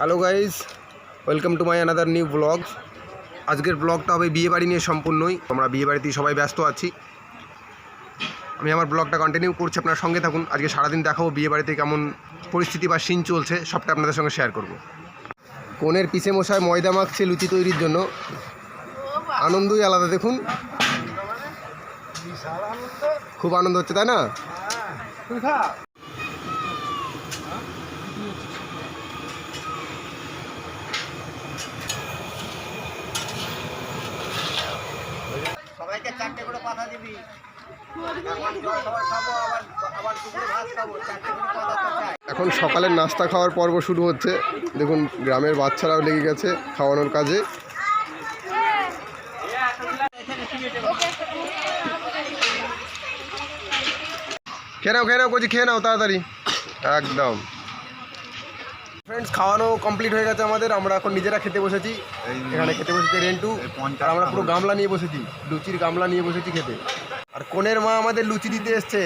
Hello guys welcome to my another new blog আজকের ব্লগটা হবে বিয়ে বাড়ি নিয়ে সম্পূর্ণই। আমরা বিয়ে বাড়িতেই সবাই ব্যস্ত আছি। আমি আমার ব্লগটা কন্টিনিউ করছি, আপনার সঙ্গে থাকুন। আজকে সারাদিন দেখাবো বিয়ে বাড়িতে কেমন পরিস্থিতি বা সিন চলছে, সবটা আপনাদের সঙ্গে শেয়ার করব। কোনের পিসে মশায় ময়দা মাখছে লুচি তৈরির জন্য। আনন্দই আলাদা, দেখুন। খুব আনন্দ হচ্ছে, তাই না সবাইকে চারটে করে পাতা দিবি এখন জল খাবার খাব আবার আবার দুপুরে ভাত খাব চারটে করে পাতা তো চাই এখন সকালের নাস্তা খাওয়ার পর্ব শুরু হচ্ছে। দেখুন গ্রামের বাচ্চারাও লেগে গেছে খাওয়ানোর কাজে। খেয়ে নাও খেয়ে নাও করছি খেয়ে নাও তাড়াতাড়ি। একদম। ফ্রেন্ডস খাওয়ানো কমপ্লিট হয়ে গেছে আমাদের। আমরা এখন নিজেরা খেতে বসেছি। এখানে খেতে বসেছি রেন্টু। আর আমরা পুরো গামলা নিয়ে বসেছি। লুচির গামলা নিয়ে বসেছি খেতে। আর কোনের মা আমাদের লুচি দিতে এসছে।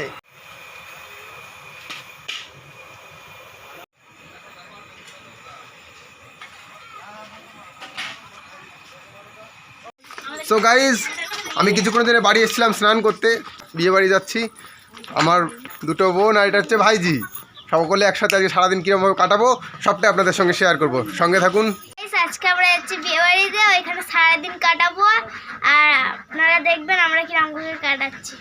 সো গাইজ আমি কিছুক্ষণ ধরে বাড়ি এসেছিলাম স্নান করতে, বিয়ে বাড়ি যাচ্ছি। আমার দুটো বোন আর এটা হচ্ছে ভাইজি। সকলে একসাথে আজকে সারাদিন কীরকমভাবে কাটাবো, সবটাই আপনাদের সঙ্গে শেয়ার করব। সঙ্গে থাকুন। আজকে আমরা যাচ্ছি বিয়ে বাড়িতে, ওইখানে সারাদিন কাটাবো। আর আপনারা দেখবেন আমরা কীরকম করে কাটাচ্ছি।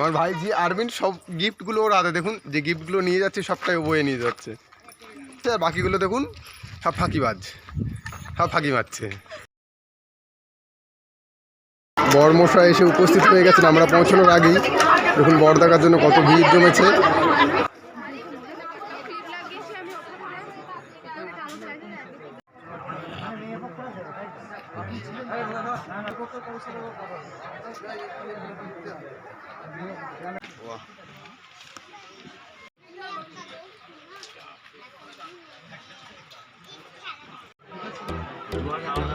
আমার ভাই যে আরবিন সব গিফটগুলো ওর হাতে দেখুন, যে গিফটগুলো নিয়ে যাচ্ছে, সবটাই বয়ে নিয়ে যাচ্ছে। আর বাকিগুলো দেখুন, সব ফাঁকি ফাঁকিবাজ সব ফাঁকি মারছে। মশাই এসে উপস্থিত হয়ে গেছেন, আমরা পৌঁছানোর আগেই। দেখুন, বর দেখার জন্য কত ভিড় জমেছে। Wah. Wow.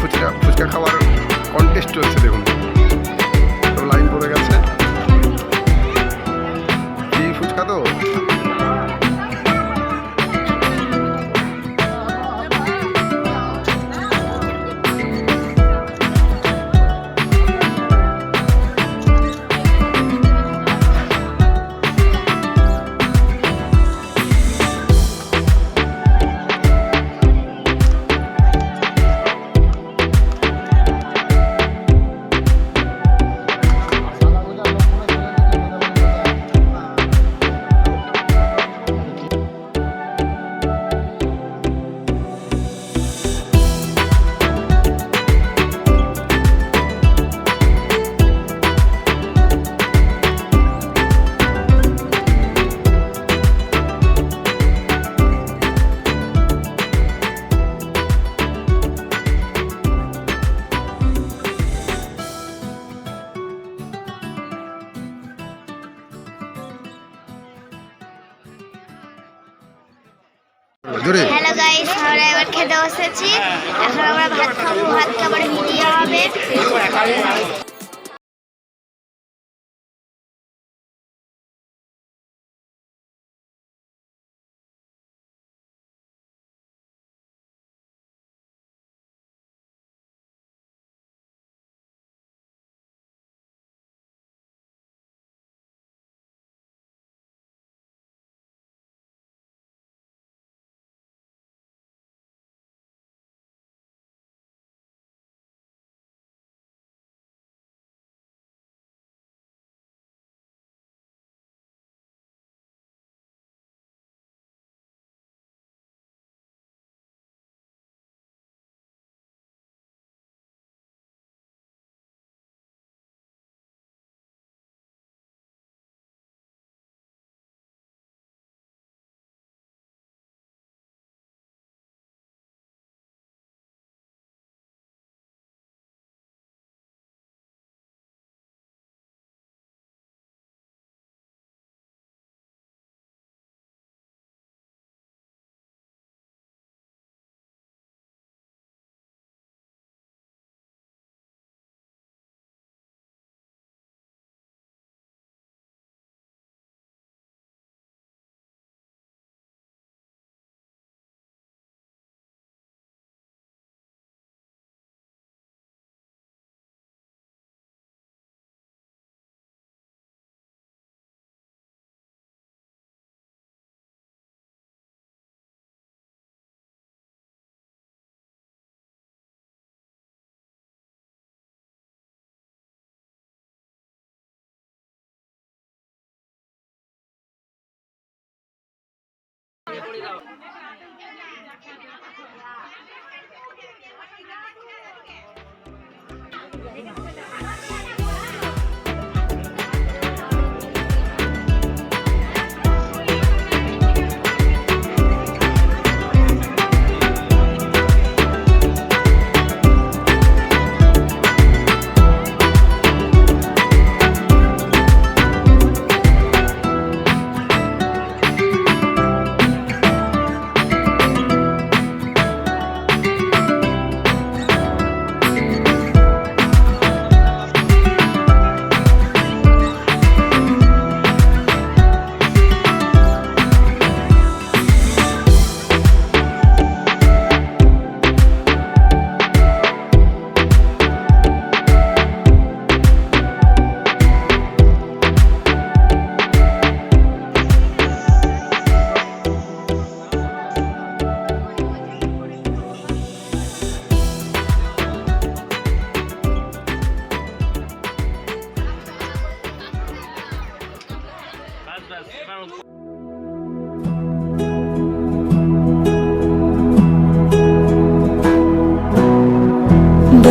ফুচকা ফুচকা খাওয়ার কন্টেস্ট চলছে দেখুন। হ্যালো গাইস আমরা এবার খেতে বসেছি। এখন আমরা ভাত খাব ভাত খাবার ভিডিও হবে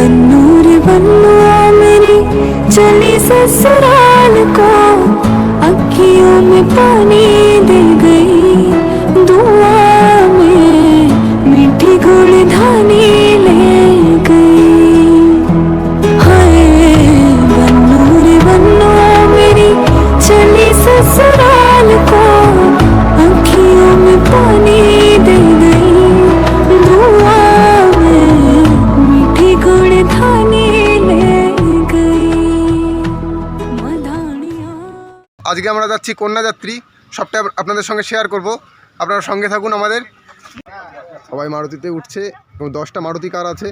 बन्नू रे बन्नू आ मेरी चली ससुराल को अखियों में पानी আজকে আমরা যাচ্ছি কন্যাযাত্রী সবটা আপনাদের সঙ্গে শেয়ার করব। আপনারা সঙ্গে থাকুন আমাদের। সবাই মারুতিতে উঠছে এবং দশটা মারুতি কার আছে।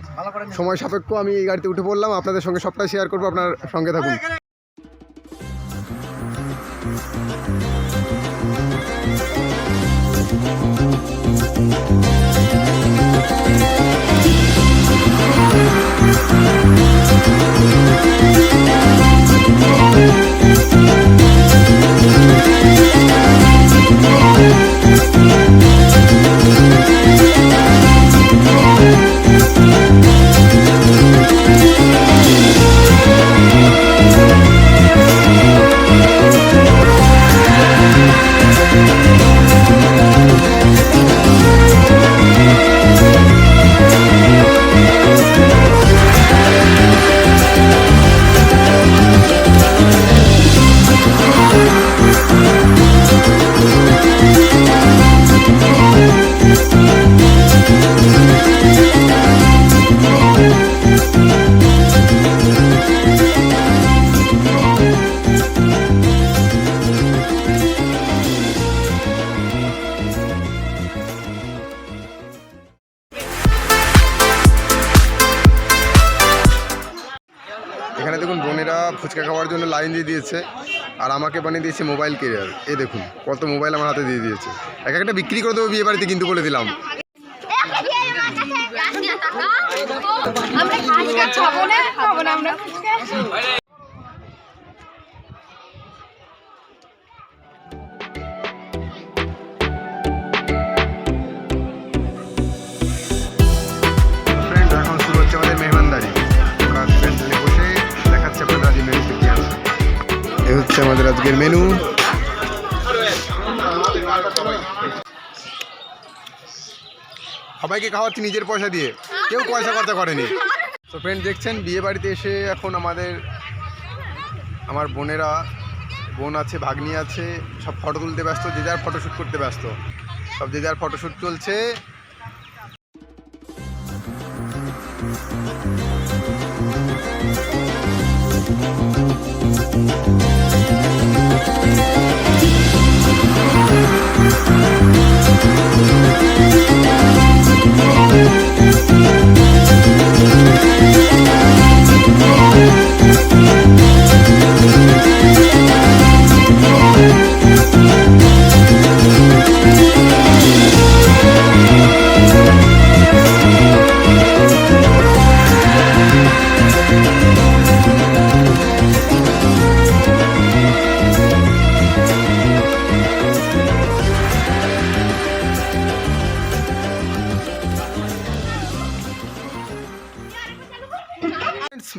সময় সাপেক্ষ, আমি এই গাড়িতে উঠে পড়লাম। আপনাদের সঙ্গে সবটাই শেয়ার করব, আপনার সঙ্গে থাকুন। এখানে ফুচকা খাওয়ার জন্য লাইন দিয়ে দিয়েছে আর আমাকে বানিয়ে দিয়েছে মোবাইল কেরিয়ার। এ দেখুন, কত মোবাইল আমার হাতে দিয়ে দিয়েছে। এক একটা বিক্রি করে দেবো বিয়ে বাড়িতে কিন্তু বলে দিলাম। আমরা হচ্ছে আমাদের আজকের মেনু সবাইকে খাওয়াচ্ছি নিজের পয়সা দিয়ে। কেউ পয়সা খরচা করেনি। তো ফ্রেন্ড দেখছেন, বিয়ে বাড়িতে এসে এখন আমাদের, আমার বোনেরা, বোন আছে, ভাগ্নি আছে, সব ফটো তুলতে ব্যস্ত, যে যার ফটোশ্যুট করতে ব্যস্ত। সব যে যার ফটোশ্যুট চলছে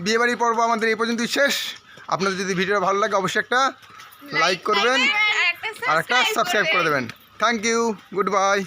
বিয়ে বাড়ির পর্ব আমাদের এই পর্যন্তই শেষ। আপনাদের যদি ভিডিওটা ভালো লাগে অবশ্যই একটা লাইক করবেন আর একটা সাবস্ক্রাইব করে দেবেন। Thank you good bye